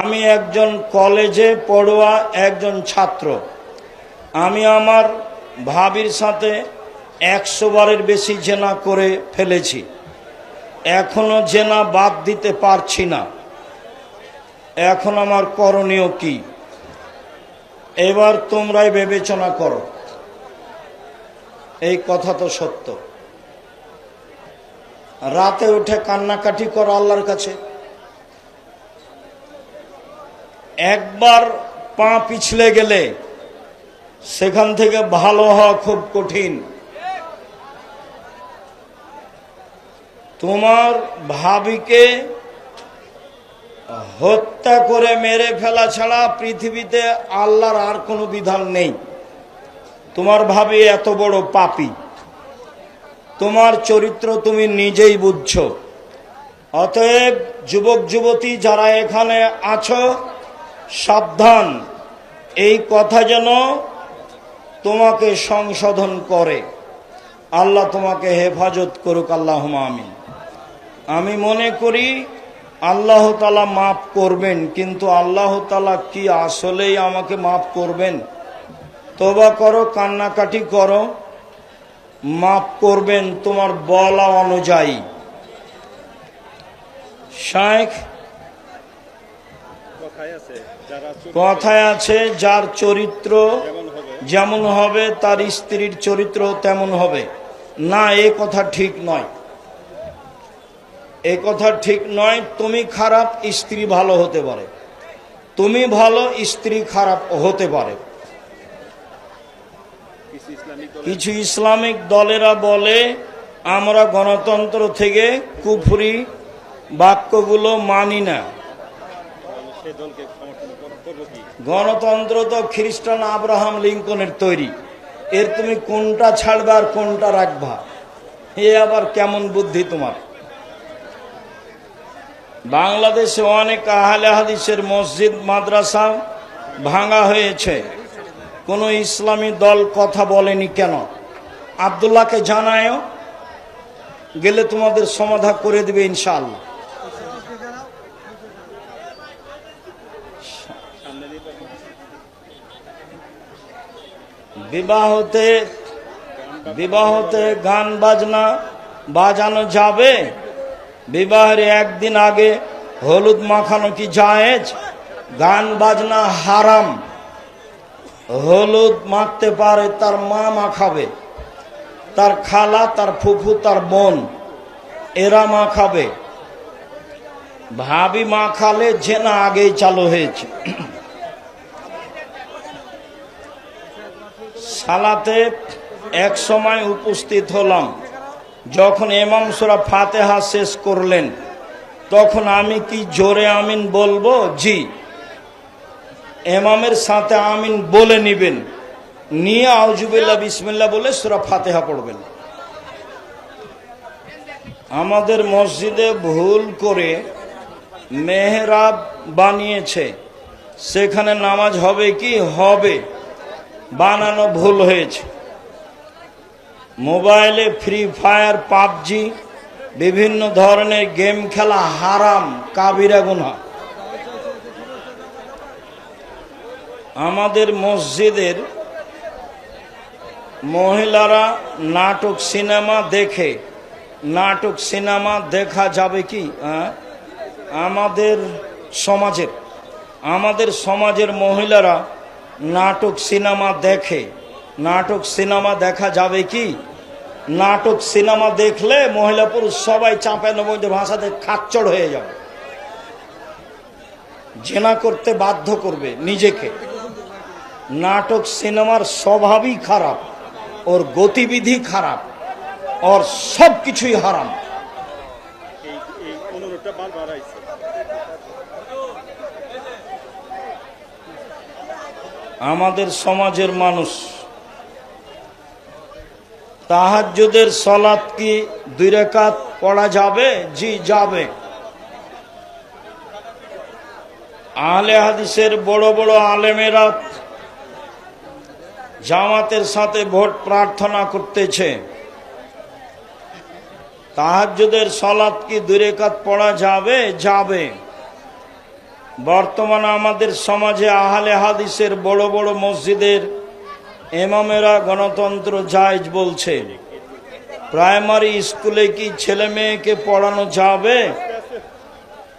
আমি একজন কলেজে পড়ুয়া, একজন ছাত্র। আমি আমার ভাবির সাথে একশো বারের বেশি জেনা করে ফেলেছি। এখনও জেনা বাদ দিতে পারছি না। এখন আমার করণীয় কি? এবার তোমরাই বিবেচনা করো। এই কথা তো সত্য। রাতে উঠে কান্নাকাটি করো আল্লাহর কাছে। একবার পা পিছলে গেলে সেখান থেকে ভালো হওয়া খুব কঠিন। তোমার ভাবিকে হত্যা করে মেরে ফেলা ছাড়া পৃথিবীতে আল্লাহর আর কোনো বিধান নেই। তোমার ভাবি এত বড় পাপী। তোমার চরিত্র তুমি নিজেই বুঝছ। অতএব যুবক যুবতী যারা এখানে আছো সাবধান। এই কথা যেন তোমাকে সংশোধন করে। আল্লাহ তোমাকে হেফাজত করুক আল্লাহ আমি আমি মনে করি, আল্লাহ তালা মাফ করবেন, কিন্তু আল্লাহ তালা কি আসলেই আমাকে মাফ করবেন? তোবা করো, কান্নাকাটি করো। মাফ করবেন তোমার বলা অনুযায়ী। চুপ কথায় আছে, যার চরিত্র যেমন হবে, তার স্ত্রীর চরিত্র তেমন হবে। না, এ কথা ঠিক নয়। এ কথা ঠিক নয়, তুমি খারাপ, স্ত্রী ভালো হতে পারে। তুমি ভালো, স্ত্রী খারাপ হতে পারে। কিছু ইসলামিক দলেরা বলে, আমরা গণতন্ত্র থেকে কুফরি বাক্যগুলো মানি না সে দলকে সমর্থন কর- করব কি গণতন্ত্র তো খ্রিস্টান আব্রাহাম লিঙ্কনের তৈরি। এর তুমি কোনটা ছাড়বে আর কোনটা রাখবা? এ আবার কেমন বুদ্ধি তোমার? বাংলাদেশে অনেক আহলে হাদিসের মসজিদ, মাদ্রাসা ভাঙা হয়েছে। কোনো ইসলামী দল কথা বলেনি কেন? আবদুল্লাহকে জানায়ও, গেলে তোমাদের সমাধা করে দেবে ইনশাআল্লাহ। বিবাহতে বিবাহতে গান বাজনা, বাজানো যাবে? বিবাহের একদিন আগে হলুদ মাখানো কি জায়েজ? গান বাজনা হারাম। হলুদ মাখতে পারে তার মা মাখাবে, তার খালা, তার ফুফু, তার বোন, এরা মাখাবে। ভাবি মাখালে জেনা আগেই চালু হয়েছে। সালাতে এক সময় উপস্থিত হলাম। যখন এমাম সুরা ফাতেহা শেষ করলেন, তখন আমি কি জোরে আমিন বলব? জি। এমামের সাথে আমিন বলে নিবেন। নিয়ে আউজুবিল্লা বিসমিল্লা বলে সুরা ফাতেহা পড়বেন। আমাদের মসজিদে ভুল করে মেহরাব বানিয়েছে। সেখানে নামাজ হবে কি? হবে। বানানো ভুল হয়েছে। মোবাইলে ফ্রি ফায়ার, পাবজি, বিভিন্ন ধরনের গেম খেলা হারাম, কাবিরা গুনা আমাদের মসজিদের মহিলারা নাটক সিনেমা দেখে, নাটক সিনেমা দেখা যাবে কি? হ্যাঁ? আমাদের সমাজের আমাদের সমাজের মহিলারা নাটক সিনেমা দেখে। নাটক সিনেমা দেখা যাবে কি? নাটক সিনেমা দেখলে মহিলা পুরুষ সবাই চাপের মধ্যে ভাষাতে খাচ্চড় হয়ে যাবে। জেনা করতে বাধ্য করবে নিজেকে। নাটক সিনেমার স্বভাবই খারাপ, ওর গতিবিধি খারাপ, ওর সব কিছুই হারাম অনুরোধটা বারবার আমাদের সমাজের মানুষ। তাহাজ্জুদের সলাৎ কি দুই রেখাত পড়া যাবে? জি, যাবে। আহলে হাদিসের বড় বড় আলেমেরা জামাতের সাথে ভোট প্রার্থনা করতেছে। তাহাজ্জুদের সলাৎ কি দুই রেখাত পড়া যাবে? যাবে। বর্তমানে আমাদের সমাজে আহলে হাদিসের বড় বড় মসজিদের এমামেরা গণতন্ত্র জায়জ বলছে। প্রাইমারি স্কুলে কি ছেলে মেয়েকে পড়ানো যাবে?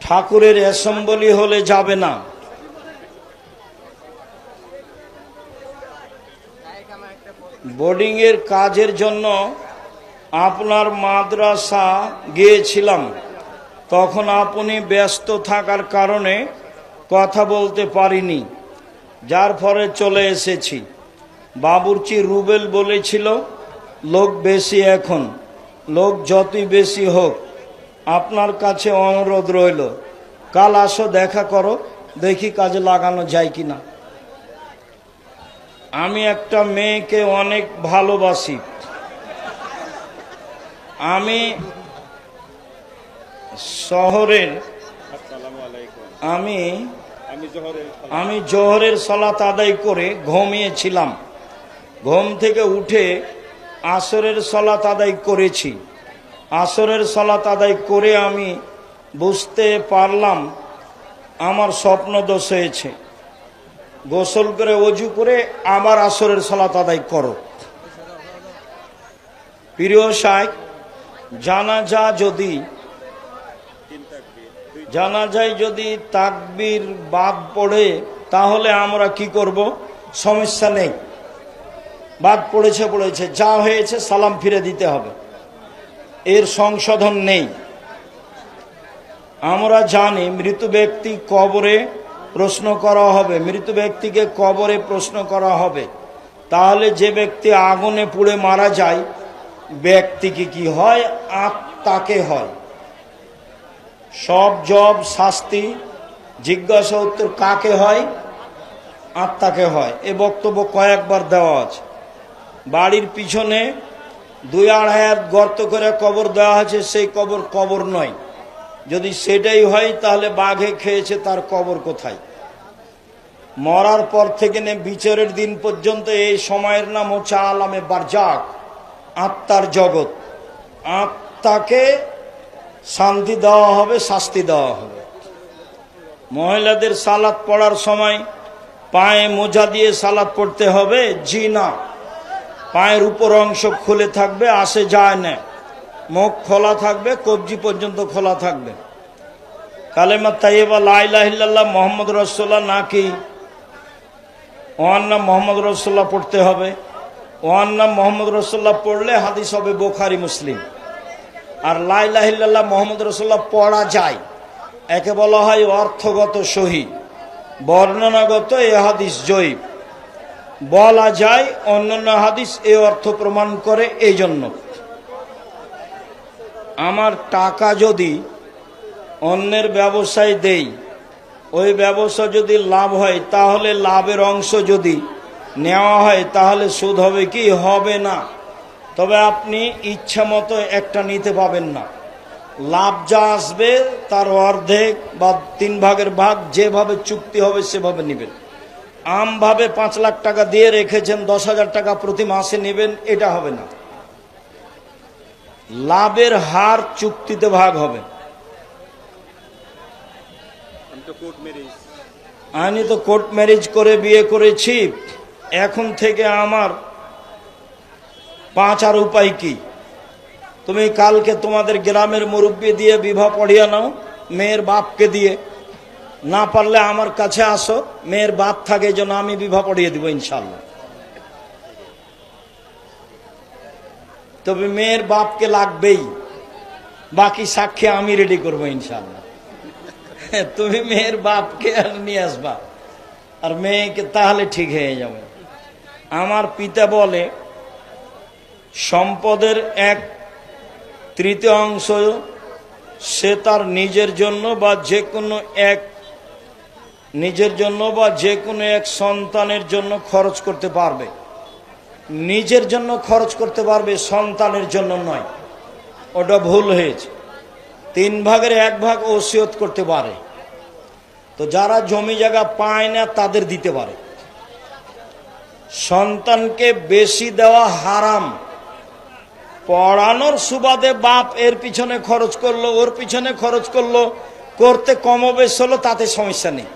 ঠাকুরের অ্যাসেম্বলি হলে যাবে না। বোর্ডিংয়ের কাজের জন্য আপনার মাদ্রাসা গিয়েছিলাম। তখন আপনি ব্যস্ত থাকার কারণে কথা বলতে পারিনি। যার ফলে চলে এসেছি। বাবুরচি রুবেল বলেছিল, লোক বেশি এখন, লোক যতই বেশি হোক, আপনার কাছে অনুরোধ রইল। কাল আসো, দেখা করো, দেখি কাজে লাগানো যায় কি না আমি একটা মেয়েকে অনেক ভালোবাসি। আমি শহরের আমি আমি জোহরের সলাত। আদায় করে ঘুমিয়েছিলাম। ঘুম থেকে উঠে আসরের সলাত আদায় করেছি। আসরের সলাত আদায় করে আমি বুঝতে পারলাম আমার স্বপ্ন দোষ হয়েছে। গোসল করে অজু করে আবার আসরের সলাত আদায় করো। প্রিয় সাহেব জানাজা যদি তাকবীর দুই জানা যায় যদি তাকবির বাদ পড়ে, তাহলে আমরা কি করব? সমস্যা নেই। বাদ পড়েছে পড়েছে, যা হয়েছে সালাম ফিরে দিতে হবে। এর সংশোধন নেই। আমরা জানি মৃত ব্যক্তি কবরে প্রশ্ন করা হবে। মৃত ব্যক্তিকে কবরে প্রশ্ন করা হবে। তাহলে যে ব্যক্তি আগুনে পুড়ে মারা যায়, ব্যক্তিকে কি হয়? আত্মাকে হয়। সব জব, শাস্তি, জিজ্ঞাসা উত্তর কাকে হয়? আত্মাকে হয়। এ বক্তব্য কয়েকবার দেওয়া আছে। বাড়ির পিছনে দুই আড়াই হাত গর্ত করে কবর দেওয়া আছে সেই কবর কবর নয়। যদি সেটাই হয়, তাহলে বাঘে খেয়েছে, তার কবর কোথায়? মরার পর থেকে নে বিচারের দিন পর্যন্ত এই সময়ের নাম হচ্ছে আলামে বারজাক, আত্মার জগৎ। আত্মাকে শান্তি দেওয়া হবে, শাস্তি দেওয়া হবে। মহিলাদের সালাদ পড়ার সময় পায়ে মোজা দিয়ে সালাদ পড়তে হবে, জি না। পায়ের উপর অংশ খুলে থাকবে, আসে যায় না। মুখ খোলা থাকবে, কবজি পর্যন্ত খোলা থাকবে। কালেমা তাইবা লাইলাহিল্লাহ মোহাম্মদ রসোল্লাহ নাকি? ওয়ান্না মোহাম্মদ রসোল্লাহ পড়তে হবে। ওয়ান্না মোহাম্মদ রসোল্লাহ পড়লে হাদিস হবে বোখারি, মুসলিম। আর লাইলাহিল্লাহ মোহাম্মদ রসোল্লাহ পড়া যায়। একে বলা হয় অর্থগত সহি বর্ণনাগত এ হাদিস জয়ীব বলা যায় অন্যান্য হাদিস এ অর্থ প্রমাণ করে এই জন্য আমার টাকা যদি অন্যের ব্যবসায় দেই, ওই ব্যবসা যদি লাভ হয়, তাহলে লাভের অংশ যদি নেওয়া হয়, তাহলে সুদ হবে কি? হবে না। তবে আপনি ইচ্ছা মতো একটা নিতে পাবেন না। লাভ যা আসবে তার অর্ধেক বা তিন ভাগের ভাগ যেভাবে চুক্তি হবে সেভাবে নেবেন। আমভাবে পাঁচ লাখ টাকা দিয়ে রেখেছেন দশ হাজার টাকা প্রতি মাসে নেবেন এটা হবে না। লাভের হার চুক্তিতে ভাগ হবে। আমি তো কোর্ট ম্যারেজ আমি তো কোর্ট ম্যারেজ করে বিয়ে করেছি। এখন থেকে আমার পাঁচ আর উপায় কি? তুমি কালকে তোমাদের গ্রামের মুরব্বী দিয়ে বিবাহ পড়িয়ে নাও, মেয়ের বাপকে দিয়ে। না পারলে আমার কাছে আসো, মেয়ের বাপ থাকে যেন আমি বিবাহ পড়িয়ে দিব ইনশাল্লাহ তবে মেয়ের বাপকে লাগবেই, বাকি সাক্ষী আমি রেডি করব ইনশাল্লাহ তুমি মেয়ের বাপকে আর নিয়ে আসবা, আর মেয়েকে তাহলে ঠিক হয়ে যাবে। আমার পিতা বলে সম্পদের এক তৃতীয় অংশ সে তার নিজের জন্য বা যে কোনো এক নিজের জন্য বা যে কোনো এক সন্তানের জন্য খরচ করতে পারবে। নিজের জন্য খরচ করতে পারবে, সন্তানের জন্য নয়। ওটা ভুল হয়েছে। তিন ভাগের এক ভাগ ওসিয়ত করতে পারে। তো যারা জমি জায়গা পায় না, তাদের দিতে পারে। সন্তানকে বেশি দেওয়া হারাম। পড়ানোর সুবাদে বাপ এর পিছনে খরচ করল, ওর পিছনে খরচ করল, করতে কম বেশ হলো, তাতে সমস্যা নেই।